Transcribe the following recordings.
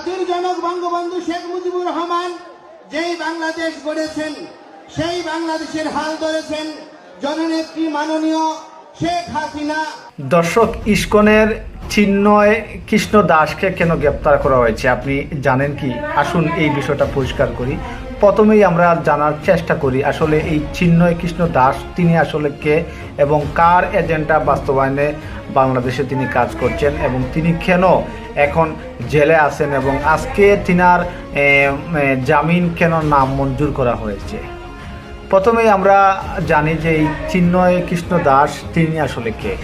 জাতির জনক বঙ্গবন্ধু শেখ মুজিবুর রহমান যেই বাংলাদেশ গড়েছেন, সেই বাংলাদেশের হাল ধরেছেন, জননেত্রী মাননীয় শেখ হাসিনা। দর্শক, ইস্কনের চিন্ময় কৃষ্ণ দাসকে কেন গ্রেপ্তার করা হয়েছে? আপনি জানেন কি? আসুন এই বিষয়টা পরিষ্কার করি। প্রথমেই আমরা জানার চেষ্টা করি আসলে এই চিন্ময় কৃষ্ণ দাস, তিনি আসলে কে এবং কার এজেন্ডা বাস্তবায়নে বাংলাদেশে তিনি কাজ করছেন এবং তিনি কেন এখন জেলে আছেন এবং আজকে তিনার জামিন কেন নাম মঞ্জুর করা হয়েছে? প্রথমেই আমরা জানি যে এই চিন্ময় কৃষ্ণ দাস, তিনি আসলে কে?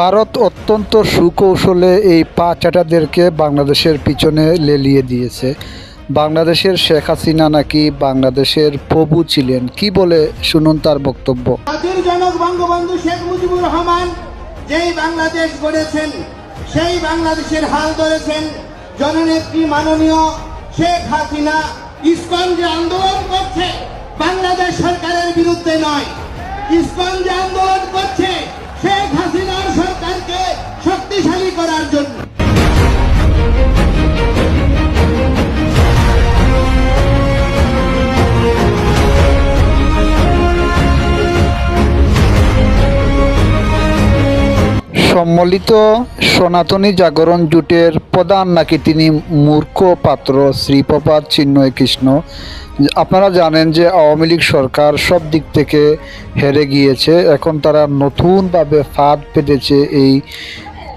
ভারত অত্যন্ত সুকৌশলে এই পা চাটাদেরকে বাংলাদেশের পিছনে লেলিয়ে দিয়েছে। বাংলাদেশের শেখ হাসিনা নাকি বাংলাদেশের প্রভু ছিলেন? কি বলে শুনুন তার বক্তব্য। যেই বাংলাদেশ গড়েছেন, সেই বাংলাদেশের হাল ধরেছেন জননেত্রী মাননীয় শেখ হাসিনা। যে আন্দোলন করছে, বাংলাদেশ সরকারের বিরুদ্ধে নয়। যে আন্দোলন করছে, শেখ করার জন্য। সম্মিলিত সনাতনী জাগরণ জোটের প্রধান নাকি তিনি মূর্খ পাত্র শ্রীপ্রপাত চিন্ময় কৃষ্ণ? আপনারা জানেন যে আওয়ামী লীগ সরকার সব দিক থেকে হেরে গিয়েছে। এখন তারা নতুনভাবে ফাঁদ পেতেছে এই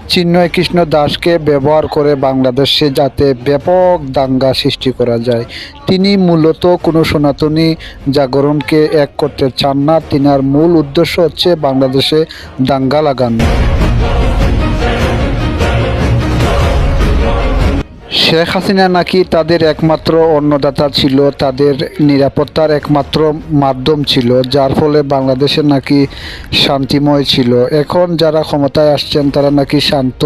চিন্ময় কৃষ্ণ দাসকে ব্যবহার করে বাংলাদেশে যাতে ব্যাপক দাঙ্গা সৃষ্টি করা যায়। তিনি মূলত কোনো সনাতনী জাগরণকে এক করতে চান না। তিনার মূল উদ্দেশ্য হচ্ছে বাংলাদেশে দাঙ্গা লাগানো। শেখ হাসিনা নাকি তাদের একমাত্র অন্নদাতা ছিল, তাদের নিরাপত্তার একমাত্র মাধ্যম ছিল, যার ফলে বাংলাদেশে নাকি শান্তিময় ছিল। এখন যারা ক্ষমতায় আসছেন, তারা নাকি শান্ত,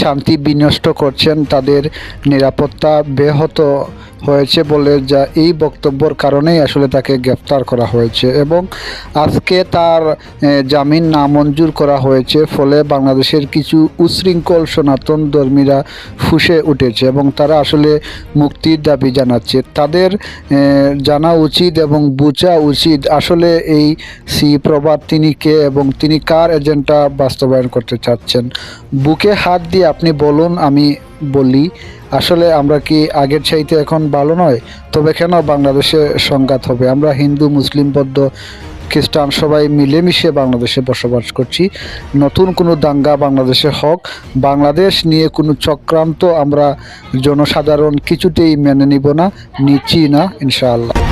শান্তি বিনষ্ট করছেন, তাদের নিরাপত্তা ব্যাহত হয়েছে বলে যা এই বক্তব্যর কারণেই আসলে তাকে গ্রেফতার করা হয়েছে এবং আজকে তার জামিন নামঞ্জুর করা হয়েছে, ফলে বাংলাদেশের কিছু উশৃঙ্খল সনাতন ধর্মীরা ফুসে উঠেছে এবং তারা আসলে মুক্তির দাবি জানাচ্ছে। তাদের জানা উচিত এবং বোঝা উচিত আসলে এই সি প্রভাত তিনি কে এবং তিনি কার এজেন্ডা বাস্তবায়ন করতে চাচ্ছেন। বুকে হাত দিয়ে আপনি বলুন, আমি বলি, আসলে আমরা কি আগের চাইতে এখন ভালো নয়? তবে কেন বাংলাদেশে সংঘাত হবে? আমরা হিন্দু, মুসলিম, বদ্ধ, খ্রিস্টান সবাই মিলেমিশে বাংলাদেশে বসবাস করছি। নতুন কোনো দাঙ্গা বাংলাদেশে হোক, বাংলাদেশ নিয়ে কোনো চক্রান্ত আমরা জনসাধারণ কিছুতেই মেনে নিব না, নিচ্ছি না, ইনশাআল্লাহ।